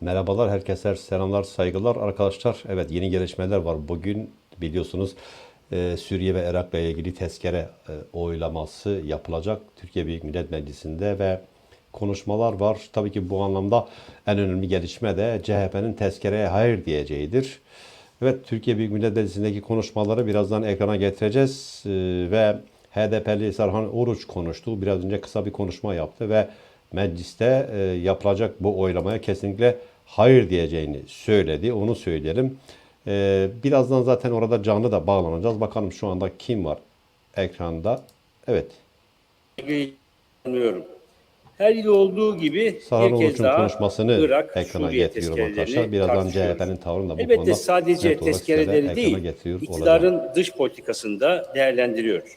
Merhabalar herkese selamlar saygılar arkadaşlar. Evet yeni gelişmeler var. Bugün biliyorsunuz e, Suriye ve Irak'la ilgili tezkere e, oylaması yapılacak Türkiye Büyük Millet Meclisi'nde ve konuşmalar var. Tabii ki bu anlamda en önemli gelişme de CHP'nin tezkereye hayır diyeceğidir. Evet Türkiye Büyük Millet Meclisi'ndeki konuşmaları birazdan ekrana getireceğiz E, ve HDP'li Serhan Oruç konuştu. Biraz önce kısa bir konuşma yaptı ve mecliste e, yapılacak bu oylamaya kesinlikle hayır diyeceğini söyledi. Onu söyleyelim. E, birazdan zaten orada canlı da bağlanacağız. Bakalım şu anda kim var ekranda. Evet. Anlıyorum. Her yıl olduğu gibi bir kez daha konuşmasını Irak, ekrana Suriye getiriyorum arkadaşlar. Birazdan. CHP'nin tavrını da bu Elbette konuda sadece tezkereleri değil, iktidarın dış politikasında değerlendiriyoruz.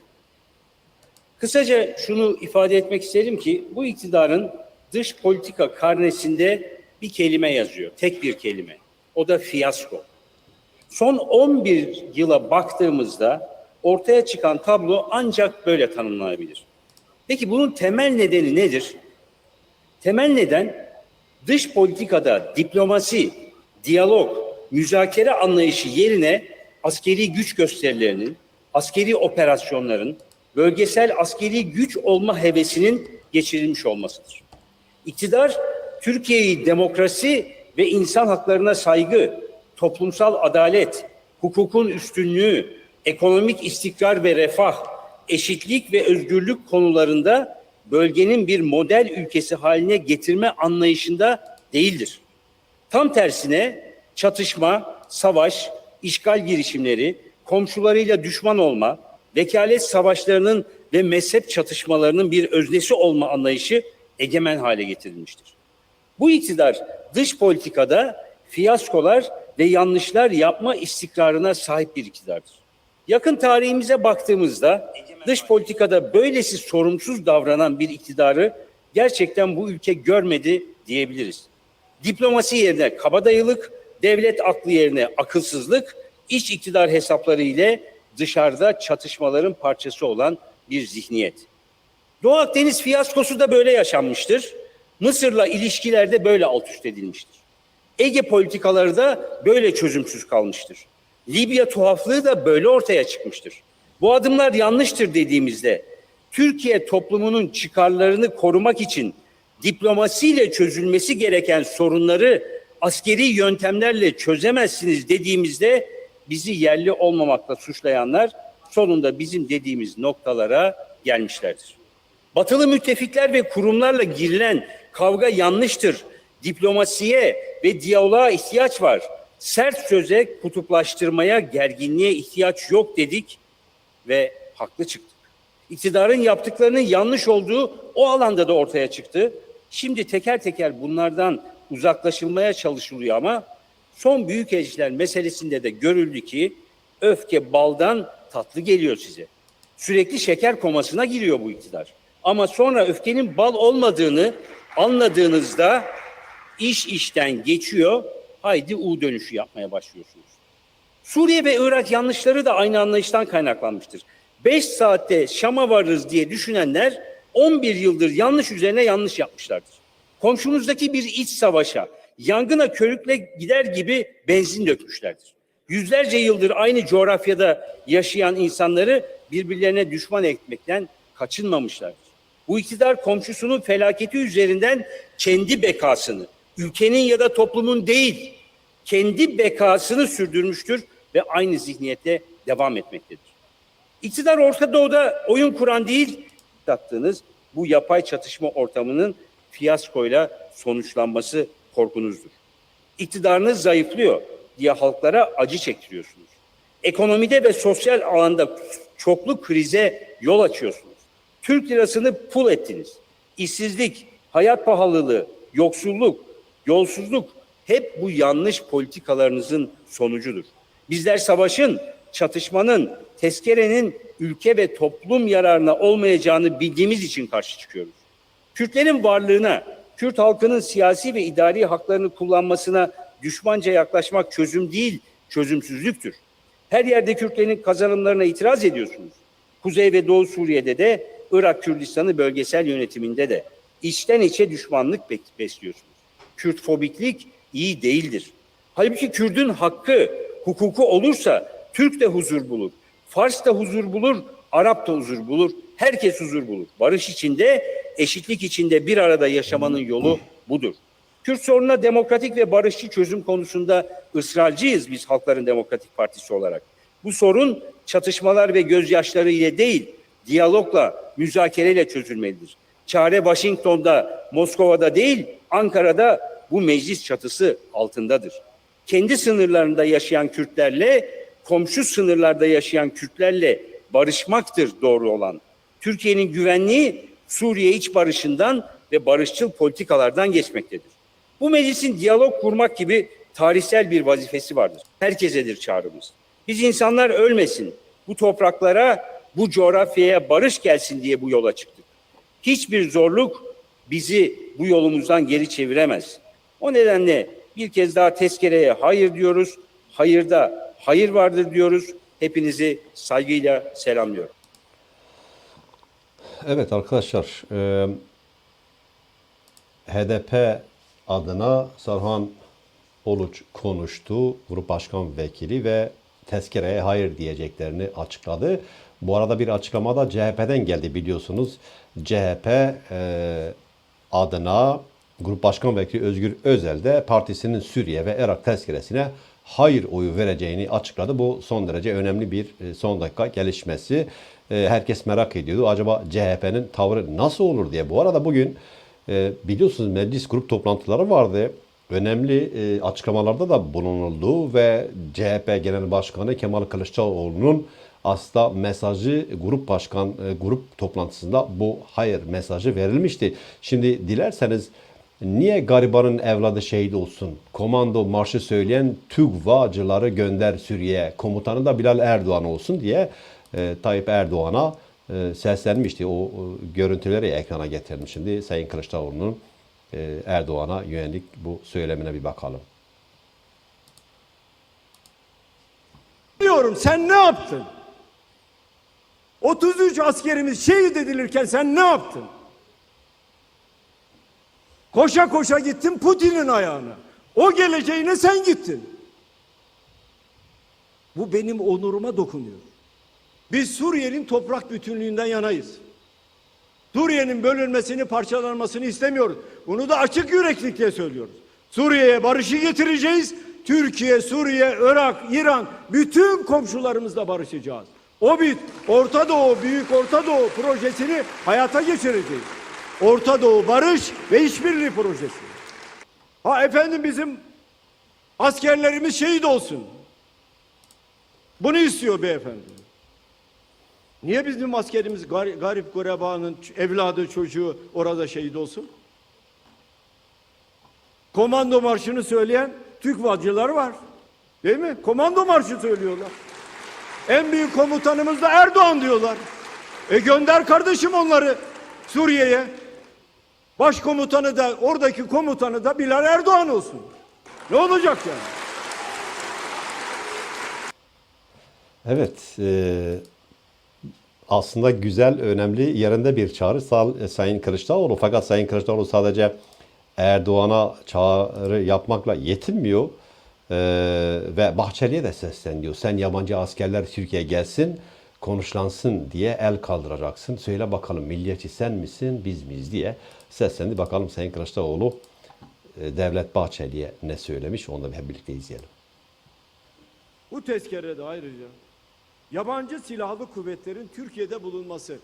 Kısaca şunu ifade etmek isterim ki bu iktidarın dış politika karnesinde bir kelime yazıyor. Tek bir kelime. O da fiyasko. Son 11 yıla baktığımızda ortaya çıkan tablo ancak böyle tanımlanabilir. Peki bunun temel nedeni nedir? Temel neden dış politikada diplomasi, diyalog, müzakere anlayışı yerine askeri güç gösterilerinin, askeri operasyonların, bölgesel askeri güç olma hevesinin geçirilmiş olmasıdır. İktidar Türkiye'yi demokrasi ve insan haklarına saygı, toplumsal adalet, hukukun üstünlüğü, ekonomik istikrar ve refah, eşitlik ve özgürlük konularında bölgenin bir model ülkesi haline getirme anlayışında değildir. Tam tersine çatışma, savaş, işgal girişimleri, komşularıyla düşman olma, vekalet savaşlarının ve mezhep çatışmalarının bir öznesi olma anlayışı egemen hale getirilmiştir. Bu iktidar dış politikada fiyaskolar ve yanlışlar yapma istikrarına sahip bir iktidardır. Yakın tarihimize baktığımızda dış politikada böylesi sorumsuz davranan bir iktidarı gerçekten bu ülke görmedi diyebiliriz. Diplomasi yerine kabadayılık, devlet aklı yerine akılsızlık, iç iktidar hesapları ile dışarıda çatışmaların parçası olan bir zihniyet. Doğu Akdeniz fiyaskosu da böyle yaşanmıştır. Mısır'la ilişkilerde böyle alt üst edilmiştir. Ege politikaları da böyle çözümsüz kalmıştır. Libya tuhaflığı da böyle ortaya çıkmıştır. Bu adımlar yanlıştır dediğimizde Türkiye toplumunun çıkarlarını korumak için diplomasiyle çözülmesi gereken sorunları askeri yöntemlerle çözemezsiniz dediğimizde bizi yerli olmamakla suçlayanlar sonunda bizim dediğimiz noktalara gelmişlerdir. Batılı müttefikler ve kurumlarla girilen kavga yanlıştır. Diplomasiye ve diyaloğa ihtiyaç var. Sert söze, kutuplaştırmaya, gerginliğe ihtiyaç yok dedik ve haklı çıktık. İktidarın yaptıklarının yanlış olduğu o alanda da ortaya çıktı. Şimdi teker teker bunlardan uzaklaşılmaya çalışılıyor ama son büyükelçiler meselesinde de görüldü ki öfke baldan tatlı geliyor size. Sürekli şeker komasına giriyor bu iktidar. Ama sonra öfkenin bal olmadığını anladığınızda iş işten geçiyor. Haydi U dönüşü yapmaya başlıyorsunuz. Suriye ve Irak yanlışları da aynı anlayıştan kaynaklanmıştır. 5 saatte Şam'a varırız diye düşünenler 11 yıldır yanlış üzerine yanlış yapmışlardır. Komşumuzdaki bir iç savaşa, yangına körükle gider gibi benzin dökmüşlerdir. Yüzlerce yıldır aynı coğrafyada yaşayan insanları birbirlerine düşman etmekten kaçınmamışlardır. Bu iktidar komşusunun felaketi üzerinden kendi bekasını, ülkenin ya da toplumun değil, kendi bekasını sürdürmüştür ve aynı zihniyette devam etmektedir. İktidar Orta Doğu'da oyun kuran değil, tattığınız bu yapay çatışma ortamının fiyaskoyla sonuçlanması korkunuzdur. İktidarınız zayıflıyor diye halklara acı çektiriyorsunuz. Ekonomide ve sosyal alanda çoklu krize yol açıyorsunuz. Türk lirasını pul ettiniz. İşsizlik, hayat pahalılığı, yoksulluk, yolsuzluk hep bu yanlış politikalarınızın sonucudur. Bizler savaşın, çatışmanın, tezkerenin ülke ve toplum yararına olmayacağını bildiğimiz için karşı çıkıyoruz. Kürtlerin varlığına, Kürt halkının siyasi ve idari haklarını kullanmasına düşmanca yaklaşmak çözüm değil, çözümsüzlüktür. Her yerde Kürtlerin kazanımlarına itiraz ediyorsunuz. Kuzey ve Doğu Suriye'de de, Irak Kürdistan'ı bölgesel yönetiminde de içten içe düşmanlık besliyorsunuz. Kürtfobiklik iyi değildir. Halbuki Kürdün hakkı, hukuku olursa Türk de huzur bulur. Fars da huzur bulur, Arap da huzur bulur. Herkes huzur bulur. Barış içinde, eşitlik içinde bir arada yaşamanın yolu budur. Kürt sorununa demokratik ve barışçı çözüm konusunda ısrarcıyız biz Halkların Demokratik Partisi olarak. Bu sorun çatışmalar ve gözyaşları ile değil, diyalogla, müzakereyle çözülmelidir. Çare Washington'da, Moskova'da değil, Ankara'da bu meclis çatısı altındadır. Kendi sınırlarında yaşayan Kürtlerle, komşu sınırlarda yaşayan Kürtlerle barışmaktır doğru olan. Türkiye'nin güvenliği Suriye iç barışından ve barışçıl politikalardan geçmektedir. Bu meclisin diyalog kurmak gibi tarihsel bir vazifesi vardır. Herkesedir çağrımız. Biz insanlar ölmesin, bu topraklara, bu coğrafyaya barış gelsin diye bu yola çıktık. Hiçbir zorluk bizi bu yolumuzdan geri çeviremez. O nedenle bir kez daha tezkereye hayır diyoruz. Hayırda hayır vardır diyoruz. Hepinizi saygıyla selamlıyorum. Evet arkadaşlar, e, HDP adına Sarhan Oluç konuştu, Grup Başkan Vekili ve tezkereye hayır diyeceklerini açıkladı. Bu arada bir açıklamada CHP'den geldi biliyorsunuz. CHP e, adına Grup Başkan Vekili Özgür Özel de partisinin Suriye ve Irak tezkeresine hayır oyu vereceğini açıkladı. Bu son derece önemli bir e, son dakika gelişmesi. E, Herkes merak ediyordu. Acaba CHP'nin tavrı nasıl olur diye. Bu arada bugün e, biliyorsunuz meclis grup toplantıları vardı. Önemli e, açıklamalarda da bulunuldu ve CHP Genel Başkanı Kemal Kılıçdaroğlu'nun aslında mesajı grup başkan grup toplantısında bu hayır mesajı verilmişti. Şimdi dilerseniz niye garibanın evladı şehit olsun? Komando marşı söyleyen TÜGVA'cıları gönder Suriye'ye. Komutanı da Bilal Erdoğan olsun diye e, Tayyip Erdoğan'a e, seslenmişti. O, görüntüleri ekrana getirdim. Şimdi Sayın Kılıçdaroğlu'nun e, Erdoğan'a yönelik bu söylemine bir bakalım. Diyorum sen ne yaptın? 33 askerimiz şehit edilirken sen ne yaptın? Koşa koşa gittin Putin'in ayağına. O geleceğine sen gittin. Bu benim onuruma dokunuyor. Biz Suriye'nin toprak bütünlüğünden yanayız. Suriye'nin bölünmesini, parçalanmasını istemiyoruz. Bunu da açık yüreklikle söylüyoruz. Suriye'ye barışı getireceğiz. Türkiye, Suriye, Irak, İran bütün komşularımızla barışacağız. O bir Orta Doğu, Büyük Orta Doğu projesini hayata geçireceğiz. Orta Doğu barış ve işbirliği projesi. Ha efendim bizim askerlerimiz şehit olsun. Bunu istiyor beyefendi. Niye bizim askerimiz gar- garip gurebanın evladı çocuğu orada şehit olsun? Komando marşını söyleyen TÜKVA'cılar var. Değil mi? Komando marşı söylüyorlar. En büyük komutanımız da Erdoğan diyorlar. E gönder kardeşim onları Suriye'ye. Başkomutanı da oradaki komutanı da Bilal Erdoğan olsun. Ne olacak yani? Evet, e, aslında güzel, önemli, yerinde bir çağrı e, Sayın Kılıçdaroğlu. Fakat Sayın Kılıçdaroğlu sadece Erdoğan'a çağrı yapmakla yetinmiyor. E, ve Bahçeli'ye de sesleniyor. Sen yabancı askerler Türkiye'ye gelsin, konuşlansın diye el kaldıracaksın. Söyle bakalım milliyetçi sen misin, biz miyiz diye seslendi. Bakalım Sayın Kılıçdaroğlu e, Devlet Bahçeli'ye ne söylemiş onu da hep birlikte izleyelim. Bu tezkerede ayrıca yabancı silahlı kuvvetlerin Türkiye'de bulunması,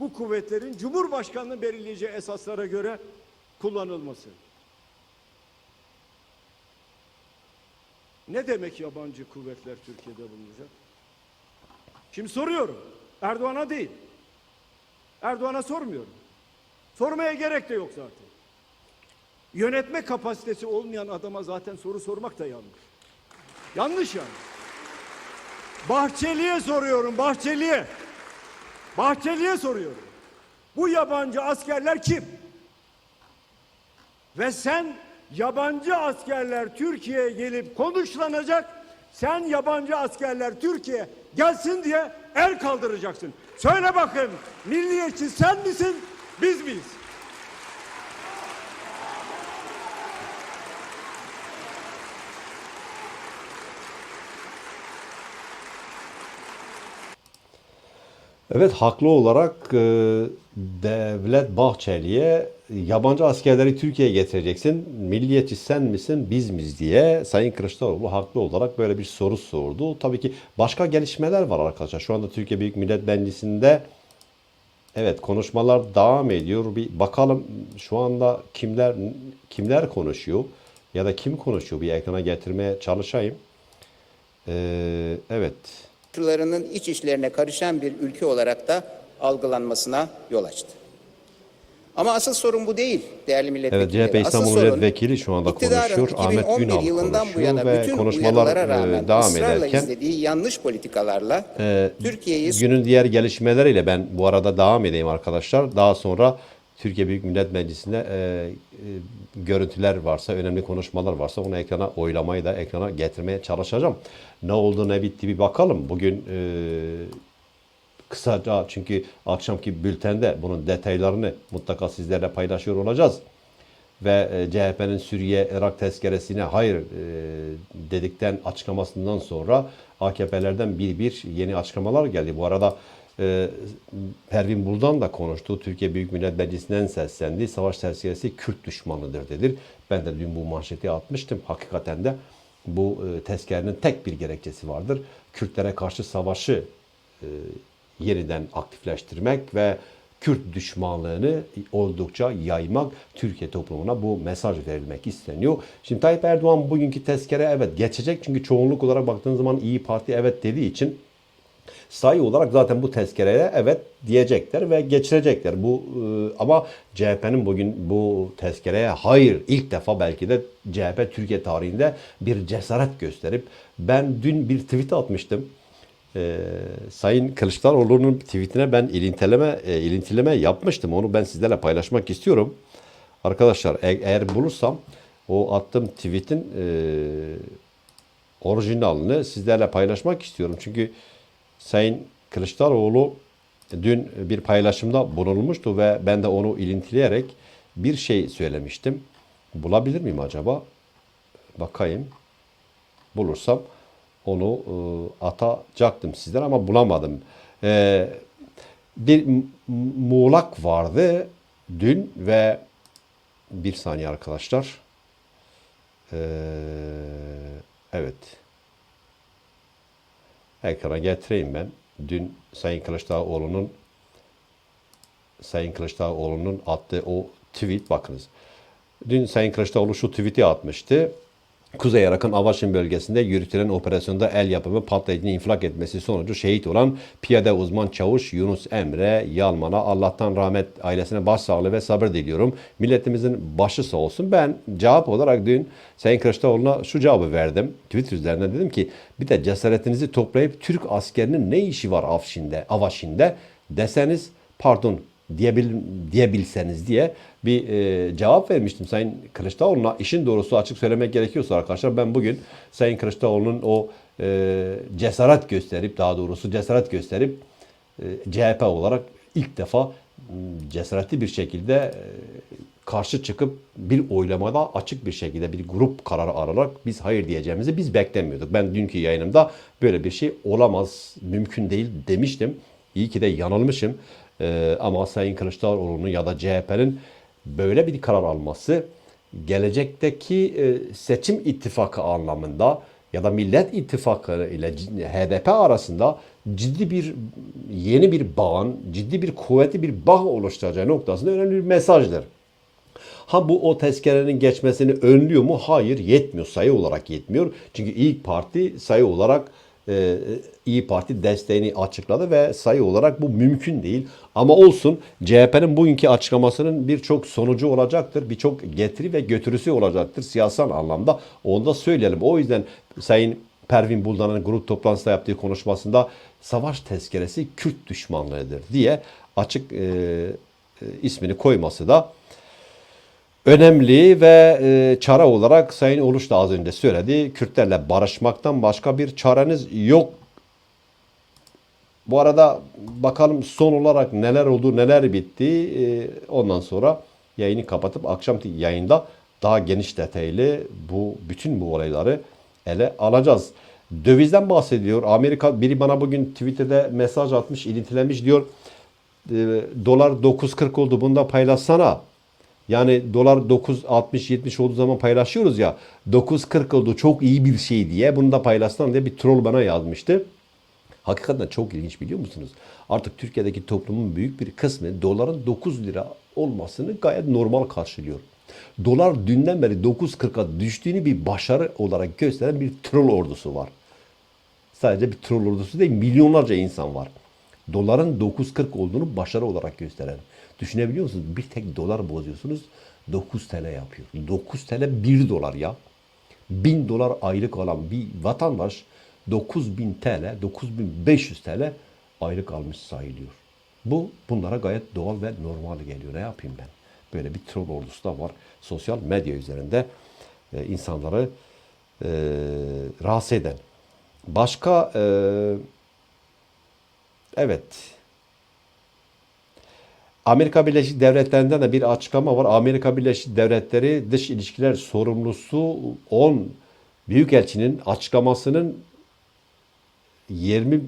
bu kuvvetlerin Cumhurbaşkanı'nın belirleyeceği esaslara göre kullanılması. Ne demek yabancı kuvvetler Türkiye'de bulunacak? Şimdi soruyorum. Erdoğan'a değil. Erdoğan'a sormuyorum. Sormaya gerek de yok zaten. Yönetme kapasitesi olmayan adama zaten soru sormak da yanlış. Yanlış yani. Bahçeli'ye soruyorum, Bahçeli'ye. Bahçeli'ye soruyorum. Bu yabancı askerler kim? Ve sen yabancı askerler Türkiye'ye gelip konuşlanacak. Sen yabancı askerler Türkiye gelsin diye el kaldıracaksın. Söyle bakın milliyetçi sen misin biz miyiz? Evet haklı olarak e, Devlet Bahçeli'ye yabancı askerleri Türkiye'ye getireceksin. Milliyetçi sen misin biz miyiz diye Sayın Kılıçdaroğlu haklı olarak böyle bir soru sordu. Tabii ki başka gelişmeler var arkadaşlar. Şu anda Türkiye Büyük Millet Meclisi'nde evet konuşmalar devam ediyor. Bir bakalım şu anda kimler kimler konuşuyor ya da kim konuşuyor bir ekrana getirmeye çalışayım. Ee, evet. Komşularının iç işlerine karışan bir ülke olarak da algılanmasına yol açtı. Ama asıl sorun bu değil değerli Evet milletvekilleri. CHP Asıl İstanbul Milletvekili şu anda konuşuyor. Ahmet 2011 Ünal yılından bu yana ve bütün konuşmalar uyarılara e, rağmen devam ederken izlediği yanlış politikalarla e, Türkiye'yi günün diğer gelişmeleriyle ben bu arada devam edeyim arkadaşlar. Daha sonra Türkiye Büyük Millet Meclisi'nde e, e, görüntüler varsa, önemli konuşmalar varsa onu ekrana oylamayı da ekrana getirmeye çalışacağım. Ne oldu ne bitti bir bakalım. Bugün e, kısaca çünkü akşamki bültende bunun detaylarını mutlaka sizlerle paylaşıyor olacağız. Ve e, CHP'nin Suriye Irak tezkeresine hayır e, dedikten açıklamasından sonra AKP'lerden bir bir yeni açıklamalar geldi. Bu arada e, Pervin Buldan da konuştu. Türkiye Büyük Millet Meclisi'nden seslendi. Savaş tezkeresi Kürt düşmanıdır dedi. Ben de dün bu manşeti atmıştım. Hakikaten de bu e, tezkerenin tek bir gerekçesi vardır. Kürtlere karşı savaşı e, yeniden aktifleştirmek ve Kürt düşmanlığını oldukça yaymak Türkiye toplumuna bu mesaj verilmek isteniyor. Şimdi Tayyip Erdoğan bugünkü tezkere evet geçecek çünkü çoğunluk olarak baktığınız zaman İyi Parti evet dediği için sayı olarak zaten bu tezkereye evet diyecekler ve geçirecekler. Bu e, ama CHP'nin bugün bu tezkereye hayır ilk defa belki de CHP Türkiye tarihinde bir cesaret gösterip ben dün bir tweet atmıştım. Ee, Sayın Kılıçdaroğlu'nun tweetine ben ilintileme e, ilintileme yapmıştım. Onu ben sizlerle paylaşmak istiyorum. Arkadaşlar e- eğer bulursam o attığım tweetin e, orijinalini sizlerle paylaşmak istiyorum. Çünkü Sayın Kılıçdaroğlu dün bir paylaşımda bulunmuştu ve ben de onu ilintileyerek bir şey söylemiştim. Bulabilir miyim acaba? Bakayım. Bulursam onu e, atacaktım sizlere ama bulamadım. E, bir muğlak vardı dün ve bir saniye arkadaşlar. E, evet. Ekrana getireyim ben. Dün Sayın Kılıçdaroğlu'nun Sayın Kılıçdaroğlu'nun attığı o tweet bakınız. Dün Sayın Kılıçdaroğlu şu tweet'i atmıştı. Kuzey Irak'ın Avaşin bölgesinde yürütülen operasyonda el yapımı patlayıcının infilak etmesi sonucu şehit olan piyade uzman çavuş Yunus Emre Yalman'a Allah'tan rahmet ailesine başsağlığı ve sabır diliyorum. Milletimizin başı sağ olsun. Ben cevap olarak dün Sayın Kılıçdaroğlu'na şu cevabı verdim. Twitter üzerinden dedim ki bir de cesaretinizi toplayıp Türk askerinin ne işi var Afşin'de, Avaşin'de deseniz pardon diyebil, diyebilseniz diye bir e, cevap vermiştim Sayın Kılıçdaroğlu'na. İşin doğrusu açık söylemek gerekiyorsa arkadaşlar ben bugün Sayın Kılıçdaroğlu'nun o e, cesaret gösterip daha doğrusu cesaret gösterip e, CHP olarak ilk defa cesaretli bir şekilde e, karşı çıkıp bir oylamada açık bir şekilde bir grup kararı alarak biz hayır diyeceğimizi biz beklemiyorduk. Ben dünkü yayınımda böyle bir şey olamaz, mümkün değil demiştim. İyi ki de yanılmışım. Ee, ama Sayın Kılıçdaroğlu'nun ya da CHP'nin böyle bir karar alması gelecekteki e, seçim ittifakı anlamında ya da Millet İttifakı ile HDP arasında ciddi bir yeni bir bağın, ciddi bir kuvvetli bir bağ oluşturacağı noktasında önemli bir mesajdır. Ha bu o tezkerenin geçmesini önlüyor mu? Hayır yetmiyor. Sayı olarak yetmiyor. Çünkü İYİ Parti sayı olarak e, İyi Parti desteğini açıkladı ve sayı olarak bu mümkün değil. Ama olsun CHP'nin bugünkü açıklamasının birçok sonucu olacaktır. Birçok getiri ve götürüsü olacaktır siyasal anlamda. Onu da söyleyelim. O yüzden Sayın Pervin Buldan'ın grup toplantısında yaptığı konuşmasında savaş tezkeresi Kürt düşmanlığıdır diye açık e, e, ismini koyması da önemli ve e, çare olarak Sayın Uluç da az önce söyledi. Kürtlerle barışmaktan başka bir çareniz yok. Bu arada bakalım son olarak neler oldu, neler bitti. E, ondan sonra yayını kapatıp akşam yayında daha geniş detaylı bu bütün bu olayları ele alacağız. Dövizden bahsediyor. Amerika biri bana bugün Twitter'da mesaj atmış, ilintilemiş diyor. e, dolar 9.40 oldu. Bunu da paylaşsana. Yani dolar 9.60-70 olduğu zaman paylaşıyoruz ya. 9.40 oldu çok iyi bir şey diye. Bunu da paylaşsana diye bir troll bana yazmıştı. Hakikaten çok ilginç biliyor musunuz? Artık Türkiye'deki toplumun büyük bir kısmı doların 9 lira olmasını gayet normal karşılıyor. Dolar dünden beri 9.40'a düştüğünü bir başarı olarak gösteren bir troll ordusu var. Sadece bir troll ordusu değil, milyonlarca insan var. Doların 9.40 olduğunu başarı olarak gösteren. Düşünebiliyor musunuz? Bir tek dolar bozuyorsunuz, 9 TL yapıyor. 9 TL 1 dolar ya. 1000 dolar aylık alan bir vatandaş 9000 TL, 9500 TL aylık almış sayılıyor. Bu bunlara gayet doğal ve normal geliyor. Ne yapayım ben? Böyle bir troll ordusu da var. Sosyal medya üzerinde e, insanları e, rahatsız eden. Başka e, evet Amerika Birleşik Devletleri'nden de bir açıklama var. Amerika Birleşik Devletleri dış ilişkiler sorumlusu 10 büyükelçinin açıklamasının 20 e,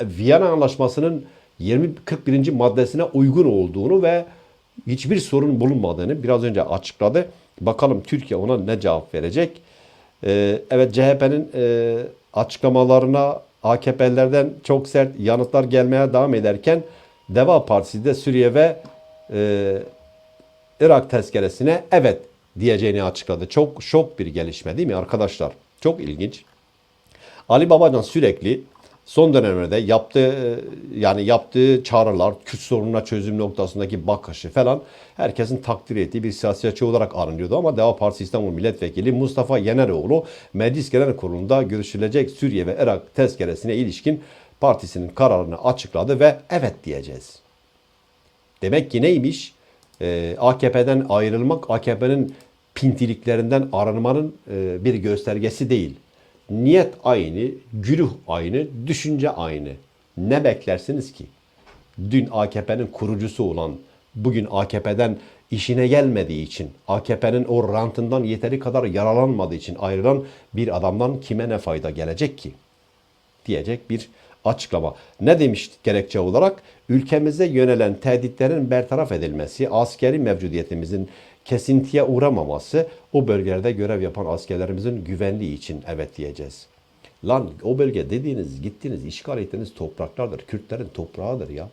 Viyana Anlaşması'nın 20 41. maddesine uygun olduğunu ve hiçbir sorun bulunmadığını biraz önce açıkladı. Bakalım Türkiye ona ne cevap verecek? Ee, evet CHP'nin e, açıklamalarına AKP'lilerden çok sert yanıtlar gelmeye devam ederken Deva Partisi de Suriye ve e, Irak tezkeresine evet diyeceğini açıkladı. Çok şok bir gelişme değil mi arkadaşlar? Çok ilginç. Ali Babacan sürekli son dönemlerde yaptığı yani yaptığı çağrılar, Kürt sorununa çözüm noktasındaki bakışı falan herkesin takdir ettiği bir siyasetçi olarak anılıyordu ama Deva Partisi İstanbul Milletvekili Mustafa Yeneroğlu Meclis Genel Kurulu'nda görüşülecek Suriye ve Irak tezkeresine ilişkin partisinin kararını açıkladı ve evet diyeceğiz. Demek ki neymiş? Ee, AKP'den ayrılmak, AKP'nin pintiliklerinden arınmanın e, bir göstergesi değil. Niyet aynı, güruh aynı, düşünce aynı. Ne beklersiniz ki? Dün AKP'nin kurucusu olan, bugün AKP'den işine gelmediği için, AKP'nin o rantından yeteri kadar yaralanmadığı için ayrılan bir adamdan kime ne fayda gelecek ki? diyecek bir açıklama. Ne demiş gerekçe olarak? Ülkemize yönelen tehditlerin bertaraf edilmesi, askeri mevcudiyetimizin kesintiye uğramaması, o bölgelerde görev yapan askerlerimizin güvenliği için evet diyeceğiz. Lan o bölge dediğiniz, gittiniz, işgal ettiğiniz topraklardır. Kürtlerin toprağıdır ya.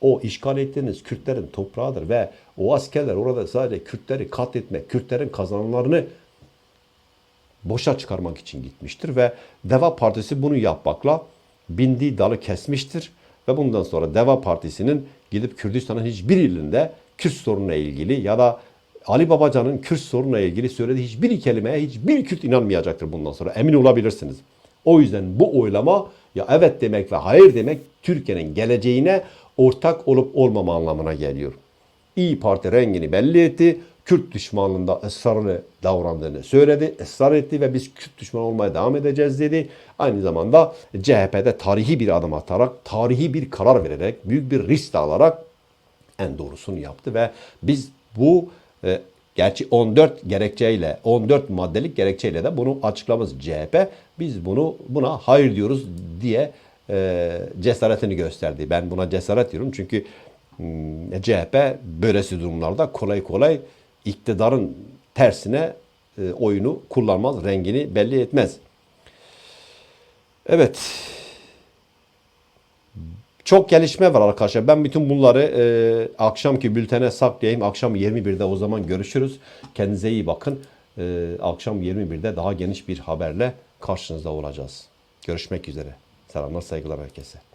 O işgal ettiğiniz Kürtlerin toprağıdır ve o askerler orada sadece Kürtleri katletmek, Kürtlerin kazanımlarını boşa çıkarmak için gitmiştir ve Deva Partisi bunu yapmakla bindiği dalı kesmiştir ve bundan sonra Deva Partisi'nin gidip Kürdistan'ın hiçbir ilinde Kürt sorununa ilgili ya da Ali Babacan'ın Kürt sorununa ilgili söylediği hiçbir kelimeye hiçbir Kürt inanmayacaktır bundan sonra. Emin olabilirsiniz. O yüzden bu oylama ya evet demek ve hayır demek Türkiye'nin geleceğine ortak olup olmama anlamına geliyor. İyi Parti rengini belli etti. Kürt düşmanlığında ısrarlı davrandığını söyledi. ısrar etti ve biz Kürt düşmanı olmaya devam edeceğiz dedi. Aynı zamanda CHP'de tarihi bir adım atarak, tarihi bir karar vererek, büyük bir risk alarak en doğrusunu yaptı ve biz bu e, gerçi 14 gerekçeyle 14 maddelik gerekçeyle de bunu açıklamız CHP biz bunu buna hayır diyoruz diye e, cesaretini gösterdi. Ben buna cesaret diyorum çünkü hmm, CHP böylesi durumlarda kolay kolay iktidarın tersine e, oyunu kullanmaz, rengini belli etmez. Evet. Çok gelişme var arkadaşlar. Ben bütün bunları e, akşamki bültene saklayayım. Akşam 21'de o zaman görüşürüz. Kendinize iyi bakın. E, akşam 21'de daha geniş bir haberle karşınızda olacağız. Görüşmek üzere. Selamlar, saygılar herkese.